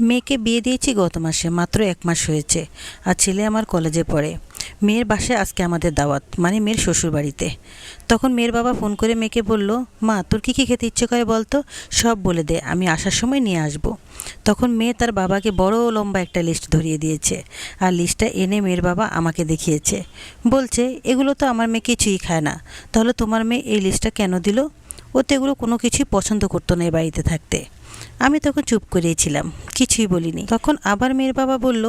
মেয়েকে বিয়ে দিয়েছি গত মাসে, মাত্র এক মাস হয়েছে। আর ছেলে আমার কলেজে পড়ে। মেয়ের বাসায় আজকে আমাদের দাওয়াত মানে মেয়ের শ্বশুর বাড়িতে তখন মেয়ের বাবা ফোন করে মেয়েকে বলল, মা, তোর কী কী খেতে ইচ্ছে করে বলতো? সব বলে দে, আমি আসার সময় নিয়ে আসব। তখন মেয়ে তার বাবাকে বড় লম্বা একটা লিস্ট ধরিয়ে দিয়েছে। আর লিস্টটা এনে মেয়ের বাবা আমাকে দেখিয়েছে। বলছে, এগুলো তো আমার মেয়ে কিছুই খায় না। তাহলে তোমার মেয়ে এই লিস্টটা কেন দিল? ও তো এগুলো কোনো কিছুই পছন্দ করতো না এই বাড়িতে থাকতে। আমি তখন চুপ করেছিলাম, কিছুই বলিনি। তখন আবার মেয়ের বাবা বলল,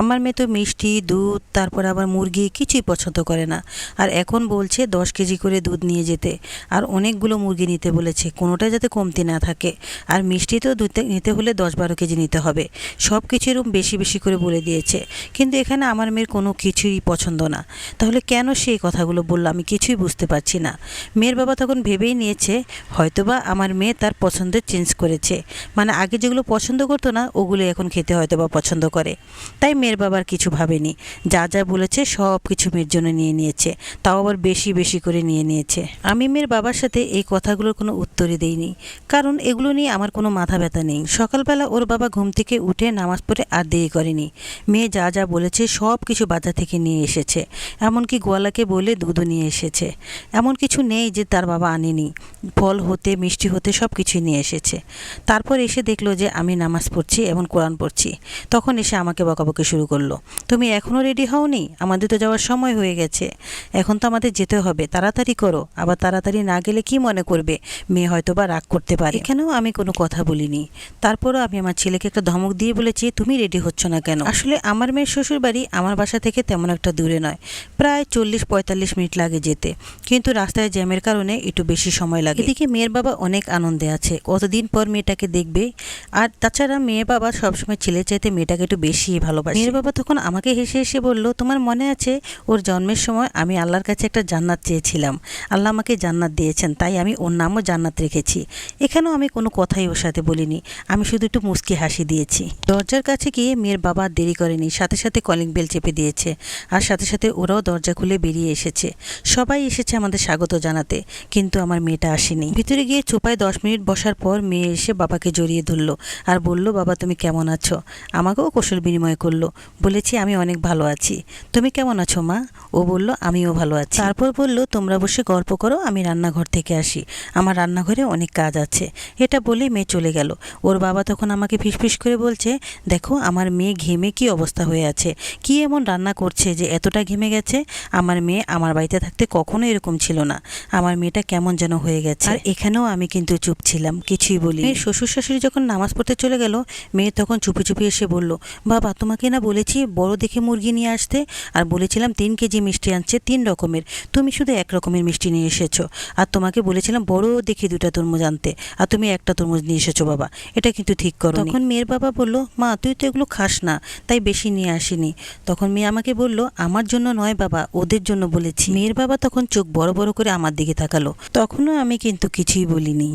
আমার মেয়ে তো মিষ্টি, দুধ, তারপর আবার মুরগি, কিছুই পছন্দ করে না। আর এখন বলছে দশ কেজি করে দুধ নিয়ে যেতে, আর অনেকগুলো মুরগি নিতে বলেছে কোনোটা যাতে কমতি না থাকে। আর মিষ্টি তো দুধ নিতে হলে দশ বারো কেজি নিতে হবে। সব কিছু এরকম বেশি বেশি করে বলে দিয়েছে। কিন্তু এখানে আমার মেয়ের কোনো কিছুই পছন্দ না। তাহলে কেন সেই কথাগুলো বলল আমি কিছুই বুঝতে পারছি না। মেয়ের বাবা তখন ভেবেই নিয়েছে, হয়তোবা আমার মেয়ে তার পছন্দের চেঞ্জ করেছে। মানে আগে যেগুলো পছন্দ করতো না ওগুলো এখন খেতে হয়তো বা পছন্দ করে। তাই মেয়ের বাবার কিছু ভাবেনি। যা যা বলেছে সব কিছু মেয়ের জন্য নিয়ে নিয়েছে। তাও আবার বেশি বেশি করে নিয়ে নিয়েছে। আমি মেয়ের বাবার সাথে এই কথাগুলোর কোনো উত্তরই দেইনি। কারণ এগুলো নিয়ে আমার কোনো মাথা ব্যথা নেই। সকালবেলা ওর বাবা ঘুম থেকে উঠে নামাজ পড়ে আর দেরি করেনি। মেয়ে যা যা বলেছে সব কিছু বাজার থেকে নিয়ে এসেছে। এমনকি গোয়ালাকে বলে দুধও নিয়ে এসেছে। এমন কিছু নেই যে তার বাবা আনেনি। ফল হতে, মিষ্টি হতে সব কিছুই নিয়ে এসেছে। তারপর এসে দেখল যে আমি নামাজ পড়ছি এবং কোরআন পড়ছি। তখন এসে আমাকে বকাবকি শুরু করল। তুমি এখনও রেডি হওনি? আমাদের তো যাওয়ার সময় হয়ে গেছে। এখন তো আমাদের যেতে হবে। তাড়াতাড়ি করো। আবার তাড়াতাড়ি না গেলে কি মনে করবে? মেয়ে হয়তো বা রাগ করতে পারে। এখানেও আমি কোনো কথা বলিনি। তারপরও আমি আমার ছেলেকে একটা ধমক দিয়ে বলেছি, তুমি রেডি হচ্ছ না কেন? আসলে আমার মেয়ের শ্বশুর বাড়ি আমার বাসা থেকে তেমন একটা দূরে নয়। প্রায় চল্লিশ পঁয়তাল্লিশ মিনিট লাগে যেতে। কিন্তু রাস্তায় জ্যামের কারণে একটু বেশি সময় লাগে। এদিকে মেয়ের বাবা অনেক আনন্দে আছে। কতদিন পর মেয়েটাকে দেখবে। আর তাছাড়া মেয়ের বাবা সবসময় ছেলের চাইতে মেয়েটাকে একটু বেশি ভালোবাসে। মেয়ের বাবা তখন আমাকে হেসে হেসে বলল, তোমার মনে আছে ওর জন্মের সময় আমি আল্লাহর কাছে একটা জান্নাত চেয়েছিলাম। আল্লাহ আমাকে জান্নাত দিয়েছেন, তাই আমি ওর নামও জান্নাত রেখেছি। এখানেও আমি কোনো কথাই ওর সাথে বলিনি। আমি শুধু একটু মুচকি হাসি দিয়েছি। দরজার কাছে গিয়ে মেয়ের বাবা দেরি করেনি। সাথে সাথে কলিং বেল চেপে দিয়েছে। আর সাথে সাথে ওরাও দরজা খুলে বেরিয়ে এসেছে। সবাই এসেছে আমাদের স্বাগত জানাতে। কিন্তু আমার মেয়েটা আসেনি। ভিতরে গিয়ে চোপায় দশ মিনিট বসার পর মেয়ে এসে বাবাকে জড়িয়ে ধরল আর বলল, বাবা, তুমি কেমন আছো? আমাকেও কৌশল বিনিময় করল, বলেছি আমি অনেক ভালো আছি। তুমি কেমন আছো, মা? ও বলল, আমিও ভালো আছি। তারপর বলল, তোমরা বসে গল্প করো, আমি রান্নাঘর থেকে আসি। আমার রান্নাঘরে অনেক কাজ আছে। এটা বলে মেয়ে চলে গেল। ওর বাবা তখন আমাকে ফিসফিস করে বলছে, দেখো, আমার মেয়ে ঘেমে কি অবস্থা হয়ে আছে? কি এমন রান্না করছে যে এতটা ঘেমে গেছে? আমার মেয়ে আমার বাড়িতে থাকতে কখনো এরকম ছিল না। আমার মেয়েটা কেমন যেন হয়ে গেছে। আর এখানেও আমি কিন্তু চুপ ছিলাম, কিছুই বলি মেয়ের শ্বশুর শাশুড়ি যখন নামাজ পড়তে চলে গেল, মেয়ে তখন চুপি চুপি এসে বলল, বাবা, তোমাকে না বলেছি বড় দেখে মুরগি নিয়ে আসতে? আর বলেছিলাম তিন কেজি মিষ্টি আনছে তিন রকমের। তুমি শুধু এক রকমের মিষ্টি নিয়ে এসেছ। আর তোমাকে বলেছিলাম বড় দেখি দুটা তরমুজ আনতে। আর তুমি একটা তরমুজ নিয়ে এসেছ, বাবা। এটা কিন্তু ঠিক করো তখন মেয়ের বাবা বলল, মা, তুই তো এগুলো খাস না, তাই বেশি নিয়ে আসিনি। তখন মেয়ে আমাকে বলল, আমার জন্য নয়, বাবা, ওদের জন্য বলেছি। মেয়ের বাবা তখন চোখ বড় বড় করে আমার দিকে তাকালো। তখনও আমি কিন্তু কিছুই বলিনি।